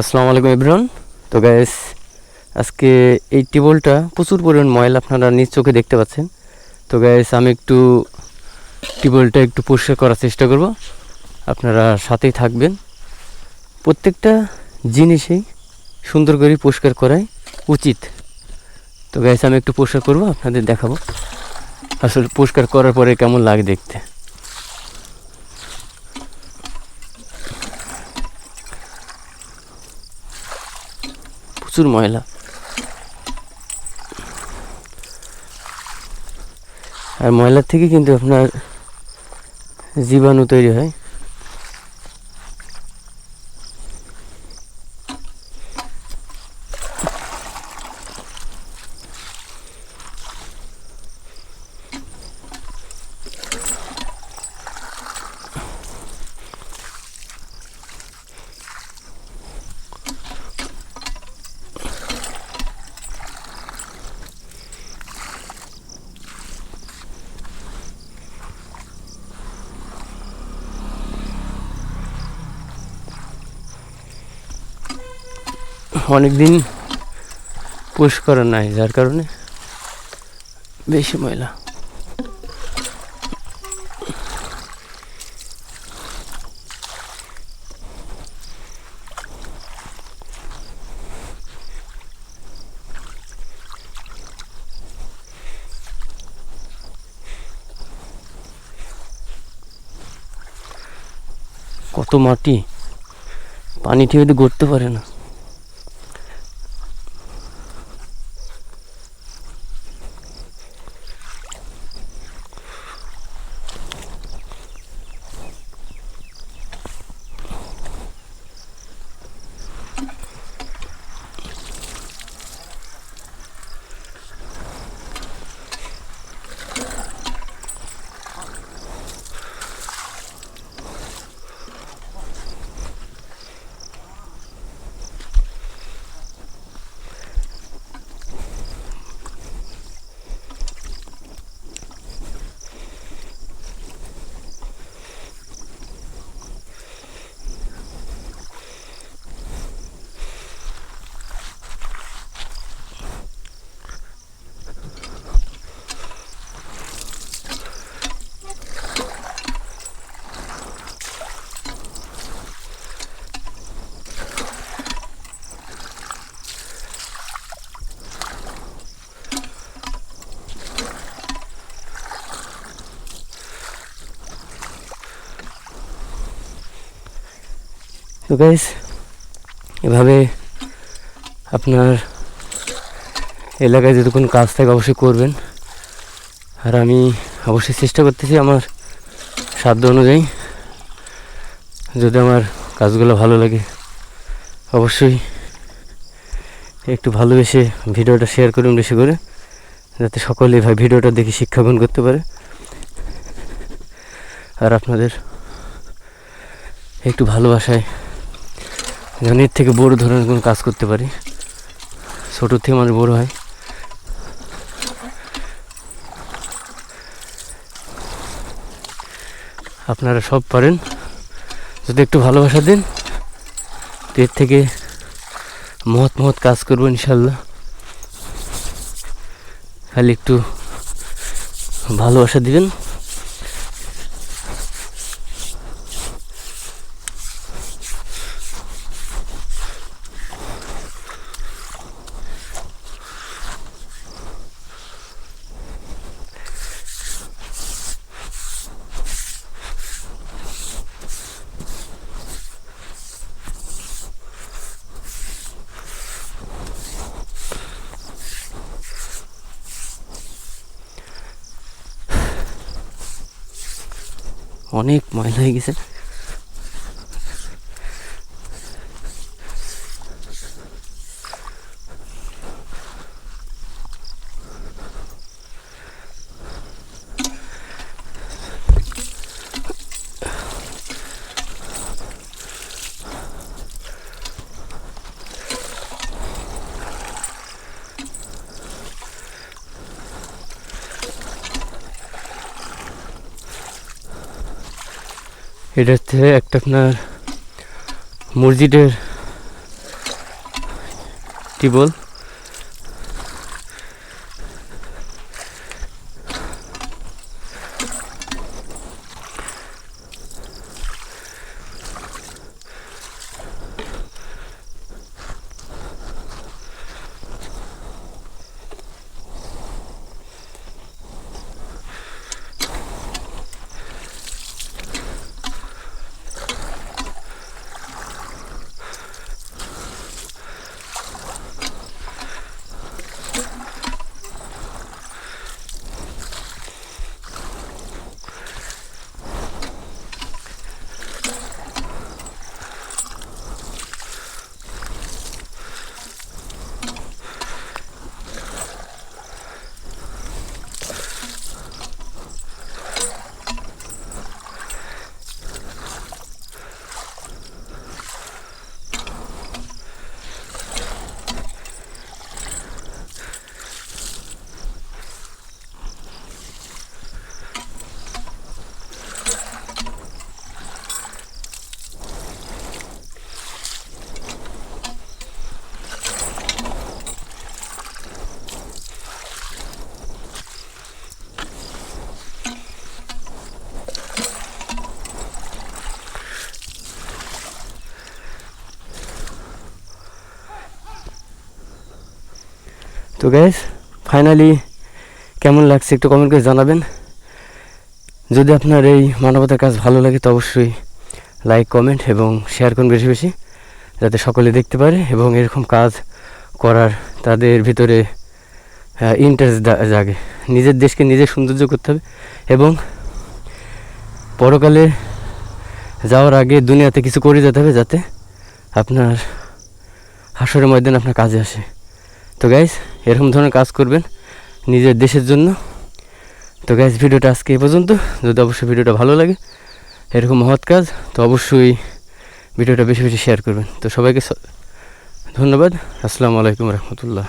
আসসালামু আলাইকুম ইব্রান তো গ্যাস আজকে এই টিউবওয়েলটা প্রচুর পরিমাণ ময়লা আপনারা নিজ চোখে দেখতে পাচ্ছেন। তো গ্যাস আমি একটু টিউবওয়েলটা একটু পরিষ্কার করার চেষ্টা করব। আপনারা সাথেই থাকবেন। প্রত্যেকটা জিনিসেই সুন্দর করে পরিষ্কার করাই উচিত। তো গ্যাস আমি একটু পরিষ্কার করব, আপনাদের দেখাবো। আসলে পরিষ্কার করার পরে কেমন লাগে দেখতে। প্রচুর ময়লা। আর ময়লার থেকে কিন্তু আপনার জীবাণু তৈরি হয়। অনেক দিন পরিষ্কার নাই, যার কারণে বেশি ময়লা। কত মাটি, পানি ঠিক গড়তে পারে না। তো গাইস এভাবে আপনার এলাকায় যতক্ষণ কাজ থাকে অবশ্যই করবেন। আর আমি অবশ্যই চেষ্টা করতেছি আমার সাধ্য অনুযায়ী। যদি আমার কাজগুলো ভালো লাগে, অবশ্যই একটু ভালোবেসে ভিডিওটা শেয়ার করুন বেশি করে, যাতে সকলে ভাই ভিডিওটা দেখে শিক্ষা গ্রহণ করতে পারে। আর আপনাদের একটু ভালোবাসায় যেন এর থেকে বড় ধরনের কোনো কাজ করতে পারি। ছোটোর থেকে মানুষ বড় হয়। আপনারা সব পারেন। যদি একটু ভালোবাসা দেন এর থেকে মহৎ মহৎ কাজ করব ইনশাল্লাহ খালি একটু ভালোবাসা দিবেন। অনেক ময়লা হয়ে গেছে। এটা হচ্ছে একটা আপনার মসজিদের টিবল। তো গ্যাস ফাইনালি কেমন লাগছে একটু কমেন্ট করে জানাবেন। যদি আপনার এই মানবতার কাজ ভালো লাগে তো অবশ্যই লাইক কমেন্ট এবং শেয়ার করুন বেশি বেশি, যাতে সকলে দেখতে পারে এবং এরকম কাজ করার তাদের ভিতরে ইন্টারেস্ট জাগে। নিজের দেশকে নিজে সৌন্দর্য করতে হবে এবং পরকালে যাওয়ার আগে দুনিয়াতে কিছু করে যেতে হবে যাতে আপনার হাসরের ময়দান আপনার কাজে আসে। তো গাইজ এরকম ধরনের কাজ করবেন নিজের দেশের জন্য। তো গ্যাস ভিডিওটা আজকে এ পর্যন্ত। যদি অবশ্যই ভিডিওটা ভালো লাগে, এরকম মহৎ কাজ, তো অবশ্যই ভিডিওটা বেশি বেশি শেয়ার করবেন। তো সবাইকে ধন্যবাদ। আসসালামু আলাইকুম রহমতুল্লাহ।